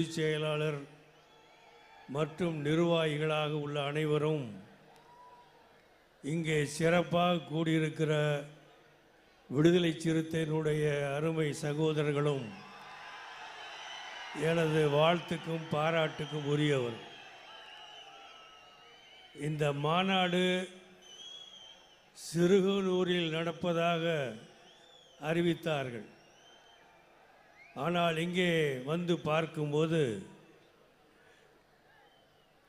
பொதுச் செயலாளர் மற்றும் நிர்வாகிகளாக உள்ள அனைவரும் இங்கே சிறப்பாக கூடியிருக்கிற விடுதலை சிறுத்தையினுடைய அருமை சகோதரர்களும் எனது வாழ்த்துக்கும் பாராட்டுக்கும் உரியவர். இந்த மாநாடு சிறுகனூரில் நடப்பதாக அறிவித்தார்கள். ஆனால் இங்கே வந்து பார்க்கும்போது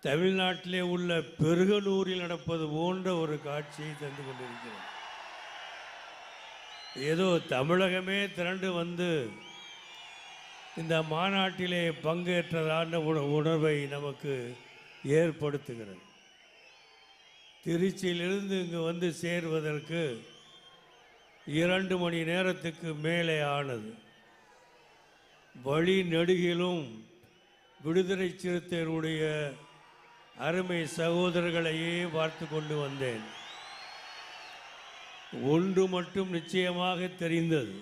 தமிழ்நாட்டிலே உள்ள பெருகனூரில் நடப்பது போன்ற ஒரு காட்சியை தந்து கொண்டிருக்கிறோம் ஏதோ தமிழகமே திரண்டு வந்து இந்த மாநாட்டிலே பங்கேற்றதான உண- உணர்வை நமக்கு ஏற்படுத்துகிறது. திருச்சியிலிருந்து இங்கு வந்து சேர்வதற்கு இரண்டு மணி நேரத்துக்கு மேலே ஆனது. வழி நெடுகிலும் விடுதலை சிறுத்தைகளுடைய அருமை சகோதரர்களையே பார்த்து கொண்டு வந்தேன். ஒன்று மட்டும் நிச்சயமாக தெரிந்தது.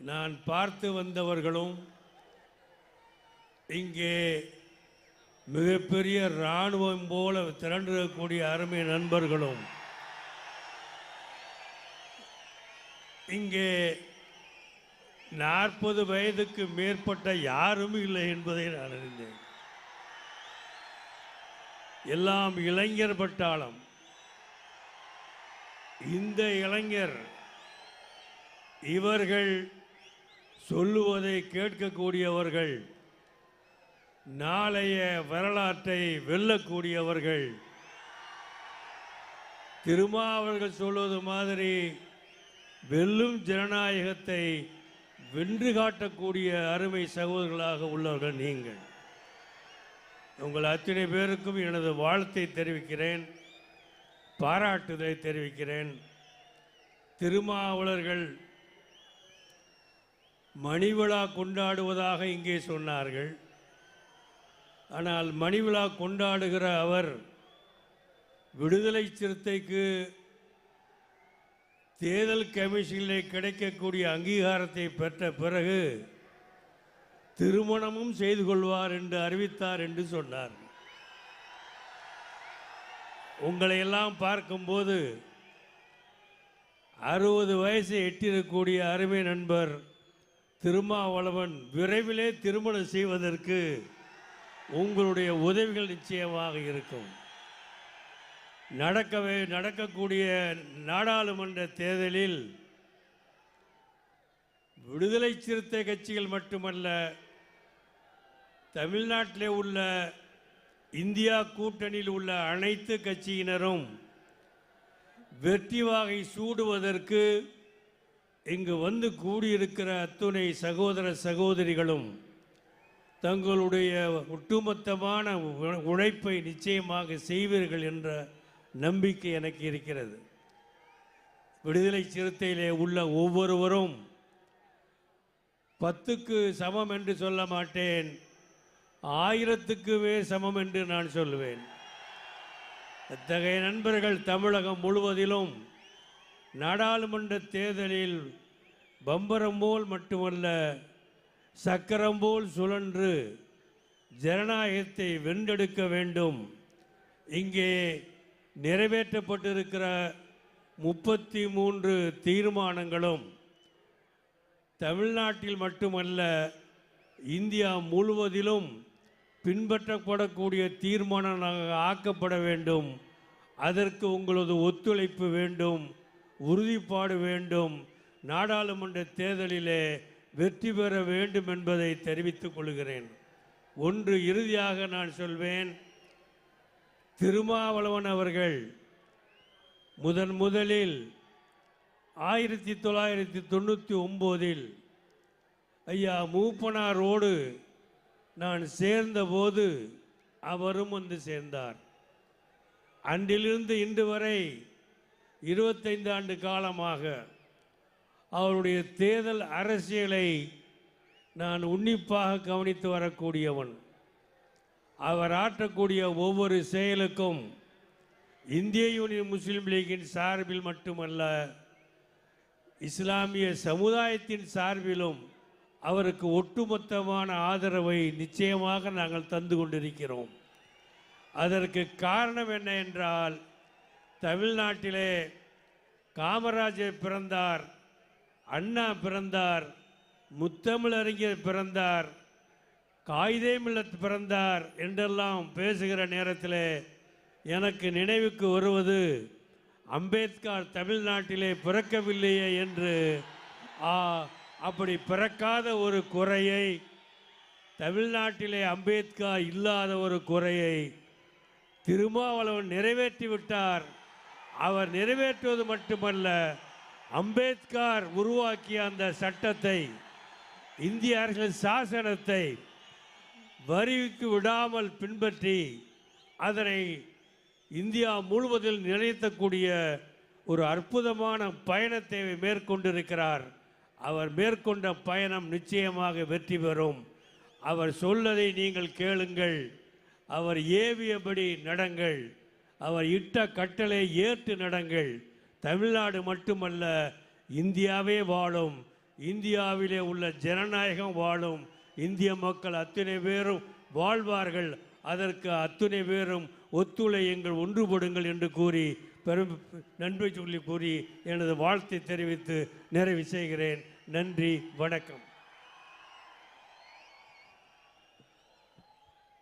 நான் பார்த்து வந்தவர்களும் இங்கே மிகப்பெரிய இராணுவம் போல திரண்டிருக்கக்கூடிய அருமை நண்பர்களும் இங்கே நாற்பது வயதுக்கு மேற்பட்ட யாரும் இல்லை என்பதை நான் அறிந்தேன். எல்லாம் இளைஞர் பட்டாளம். இந்த இளைஞர் இவர்கள் சொல்லுவதை கேட்கக்கூடியவர்கள் நாளைய வரலாற்றை வெல்லக்கூடியவர்கள். திருமாவர்கள் சொல்வது மாதிரி வெல்லும் ஜனநாயகத்தை வென்று காட்டக்கூடிய அருமை சகோதரர்களாக உள்ளவர்கள் நீங்கள். உங்கள் அத்தனை பேருக்கும் எனது வாழ்த்தை தெரிவிக்கிறேன் பாராட்டுதலை தெரிவிக்கிறேன். திருமாவளர்கள் மணிவிழா கொண்டாடுவதாக இங்கே சொன்னார்கள். ஆனால் மணிவிழா கொண்டாடுகிற அவர் விடுதலை சிறுத்தைக்கு தேர்தல் கமிஷனில் கிடைக்கக்கூடிய அங்கீகாரத்தை பெற்ற பிறகு திருமணமும் செய்து கொள்வார் என்று அறிவித்தார் என்று சொன்னார். உங்களை எல்லாம் பார்க்கும்போது அறுபது வயசை எட்டிடக்கூடிய அருமை நண்பர் திருமாவளவன் விரைவிலே திருமணம் செய்வதற்கு உங்களுடைய உதவிகள் நிச்சயமாக இருக்கும். நடக்கவே நடக்கக்கூடிய நாடாளுமன்ற தேர்தலில் விடுதலை சிறுத்தை கட்சிகள் மட்டுமல்ல தமிழ்நாட்டிலே உள்ள இந்தியா கூட்டணியில் உள்ள அனைத்து கட்சியினரும் வெற்றி வாகை சூடுவதற்கு இங்கு வந்து கூடியிருக்கிற அத்துணை சகோதர சகோதரிகளும் தங்களுடைய ஒட்டுமொத்தமான உ- உழைப்பை நிச்சயமாக செய்வீர்கள் என்ற நம்பிக்கை எனக்கு இருக்கிறது. விடுதலை சிறுத்தையிலே உள்ள ஒவ்வொருவரும் பத்துக்கு சமம் என்று சொல்ல மாட்டேன். ஆயிரத்துக்குமே சமம் என்று நான் சொல்லுவேன். அத்தகைய நண்பர்கள் தமிழகம் முழுவதிலும் நாடாளுமன்ற தேர்தலில் பம்பரம் போல் மட்டுமல்ல சக்கரம் போல் சுழன்று ஜனநாயகத்தை வென்றெடுக்க வேண்டும். இங்கே நிறைவேற்றப்பட்டிருக்கிற முப்பத்தி மூன்று தீர்மானங்களும் தமிழ்நாட்டில் மட்டுமல்ல இந்தியா முழுவதிலும் பின்பற்றப்படக்கூடிய தீர்மானங்களாக ஆக்கப்பட வேண்டும். அதற்கு உங்களது ஒத்துழைப்பு வேண்டும் உறுதிப்பாடு வேண்டும். நாடாளுமன்ற தேர்தலிலே வெற்றி பெற வேண்டும் என்பதை தெரிவித்துக் கொள்கிறேன். ஒன்று இறுதியாக நான் சொல்வேன். திருமாவளவன் அவர்கள் முதன் முதலில் ஆயிரத்தி தொள்ளாயிரத்தி தொண்ணூற்றி ஒம்போதில் ஐயா மூப்பனாரோடு நான் சேர்ந்தபோது அவரும் வந்து சேர்ந்தார். அன்றிலிருந்து இன்று வரை இருபத்தைந்து ஆண்டு காலமாக அவருடைய தேர்தல் அரசியலை நான் உன்னிப்பாக கவனித்து வரக்கூடியவன். அவர் ஆற்றக்கூடிய ஒவ்வொரு செயலுக்கும் இந்திய யூனியன் முஸ்லீம் லீக்கின் சார்பில் மட்டுமல்ல இஸ்லாமிய சமுதாயத்தின் சார்பிலும் அவருக்கு ஒட்டுமொத்தமான ஆதரவை நிச்சயமாக நாங்கள் தந்து கொண்டிருக்கிறோம். அதற்கு காரணம் என்ன என்றால் தமிழ்நாட்டிலே காமராஜர் பிறந்தார் அண்ணா பிறந்தார் முத்தமிழறிஞர் பிறந்தார் காயிதே மில்லத் பிறந்தார் என்றெல்லாம் பேசுகிற நேரத்தில் எனக்கு நினைவுக்கு வருவது அம்பேத்கர் தமிழ்நாட்டிலே பிறக்கவில்லையே என்று ஆ, அப்படி பிறக்காத ஒரு குறையை தமிழ்நாட்டிலே அம்பேத்கர் இல்லாத ஒரு குறையை திருமாவளவன் நிறைவேற்றி விட்டார். அவர் நிறைவேற்றுவது மட்டுமல்ல அம்பேத்கர் உருவாக்கிய அந்த சட்டத்தை இந்திய அரசியல் சாசனத்தை வரிக்கு விடாமல் பின்பற்றி அதனை இந்தியா முழுவதில் நிலைத்தக்கூடிய ஒரு அற்புதமான பயணத்தை மேற்கொண்டிருக்கிறார். அவர் மேற்கொண்ட பயணம் நிச்சயமாக வெற்றி பெறும். அவர் சொல்லதை நீங்கள் கேளுங்கள். அவர் ஏவியபடி நடங்கள். அவர் இட்ட கட்டளை ஏற்று நடங்கள். தமிழ்நாடு மட்டுமல்ல இந்தியாவே வாழும். இந்தியாவிலே உள்ள ஜனநாயகம் வாழும். இந்திய மக்கள் அத்தனை பேரும் வாழ்வார்கள். அதற்கு அத்துணை பேரும் ஒத்துழையுங்கள் ஒன்றுபடுங்கள் என்று கூறி பெரும் நன்றி சொல்லி கூறி எனது வாழ்த்தை தெரிவித்து நிறைவு செய்கிறேன். நன்றி வணக்கம்.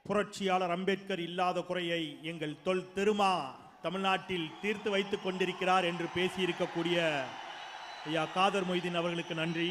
புரட்சியாளர் அம்பேத்கர் இல்லாத குறையை எங்கள் தொல் திருமா தமிழ்நாட்டில் தீர்த்து வைத்துக் கொண்டிருக்கிறார் என்று பேசியிருக்கக்கூடிய ஐயா காதர் மொய்தீன் அவர்களுக்கு நன்றி.